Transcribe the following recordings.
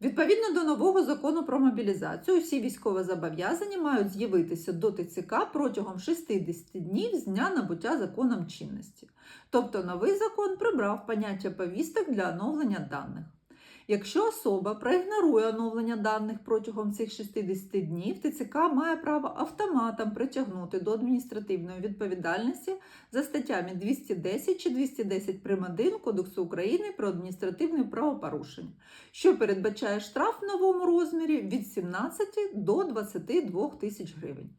Відповідно до нового закону про мобілізацію, всі військовозобов'язані мають з'явитися до ТЦК протягом 60 днів з дня набуття законом чинності. Тобто новий закон прибрав поняття повісток для оновлення даних. Якщо особа проігнорує оновлення даних протягом цих 60 днів, ТЦК має право автоматом притягнути до адміністративної відповідальності за статтями 210 чи 210 прим. 1 Кодексу України про адміністративне правопорушення, що передбачає штраф в новому розмірі від 17 до 22 тисяч гривень.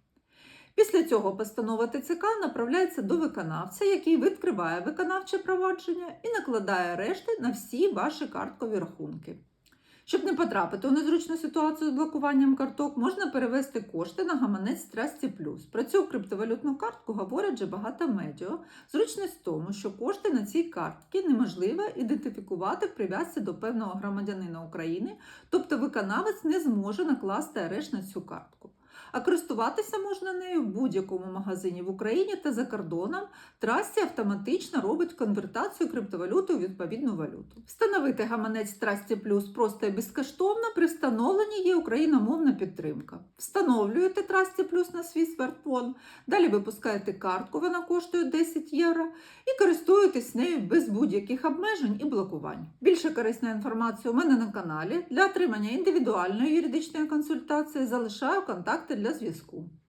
Після цього постанова ТЦК направляється до виконавця, який відкриває виконавче провадження і накладає арешти на всі ваші карткові рахунки. Щоб не потрапити у незручну ситуацію з блокуванням карток, можна перевести кошти на гаманець Страсті Плюс. Про цю криптовалютну картку говорять вже багато медіа. Зручність в тому, що кошти на цій картці неможливо ідентифікувати в прив'язці до певного громадянина України, тобто виконавець не зможе накласти арешт на цю картку. А користуватися можна нею в будь-якому магазині в Україні та за кордоном. Трасті автоматично робить конвертацію криптовалюти у відповідну валюту. Встановити гаманець Трасті Плюс просто і безкоштовно при встановленні є україномовна підтримка. Встановлюєте Трасті Плюс на свій смартфон, далі випускаєте картку, вона коштує 10 євро, і користуєтесь нею без будь-яких обмежень і блокувань. Більше корисної інформації у мене на каналі. Для отримання індивідуальної юридичної консультації залишаю контакти для зв'язку.